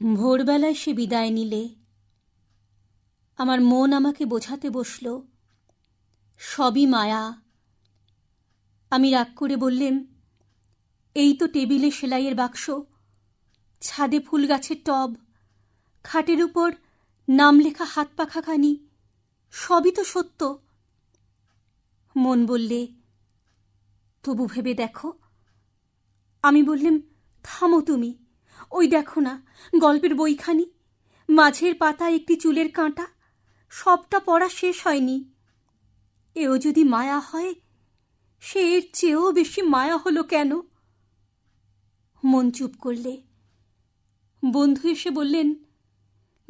ভোরবেলায় সে বিদায় নিলে, আমার মন আমাকে বোঝাতে বসল, সবই মায়া। আমি রাগ করে বললেম এই তো টেবিলে সেলাইয়ের বাক্স, ছাদে ফুল গাছের টব, খাটের উপর নাম লেখা হাত পাখাখানি সবই তো সত্য। মন বললে, তবু ভেবে দেখো। আমি বললেম থামো তুমি। ওই দেখো না, গল্পের বইখানি। মাঝের পাতায় একটি চুলের কাঁটা। সবটা পড়া শেষ হয়নি। এও যদি মায়া হয়, সে এর চেয়েও বেশি মায়া হলো কেন? মন চুপ করলে। বন্ধু এসে বললেন,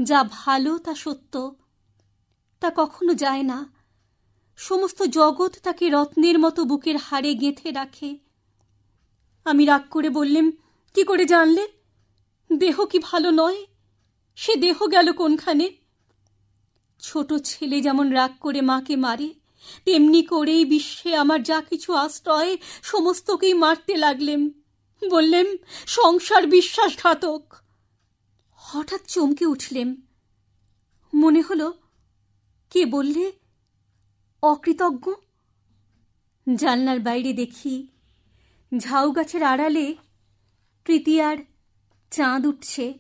যা ভালো তা সত্য। তা কখনো যায় না। সমস্ত জগৎ তাকে রত্নের মতো বুকের হাড়ে গেঁথে রাখে। আমি রাগ করে বললেম কি করে জানলে? দেহ কি ভালো নয়? সে দেহ গেল কোনখানে? ছোট ছেলে যেমন রাগ করে মাকে মারে, তেমনি করেই বিশ্বে আমার যা কিছু আশ্রয়, সমস্তকেই মারতে লাগলেম। বললেম, সংসার বিশ্বাসঘাতক। হঠাৎ চমকে উঠলেম। মনে হলো, কে বললে? অকৃতজ্ঞ? জানলার বাইরে দেখি ঝাউ গাছের আড়ালে তৃতীয়ার চাঁদ উঠছে।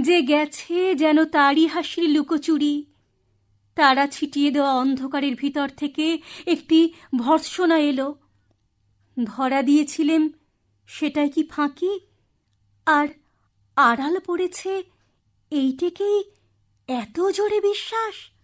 যে গেছে যেন তারই হাসির লুকোচুরি। তারা ছিটিয়ে দেওয়া অন্ধকারের ভিতর থেকে একটি ভর্সনা এলো। ধরা দিয়েছিলেন, সেটাই কি ফাঁকি? আর আড়াল পড়েছে, এইটেকেই এত জোরে বিশ্বাস?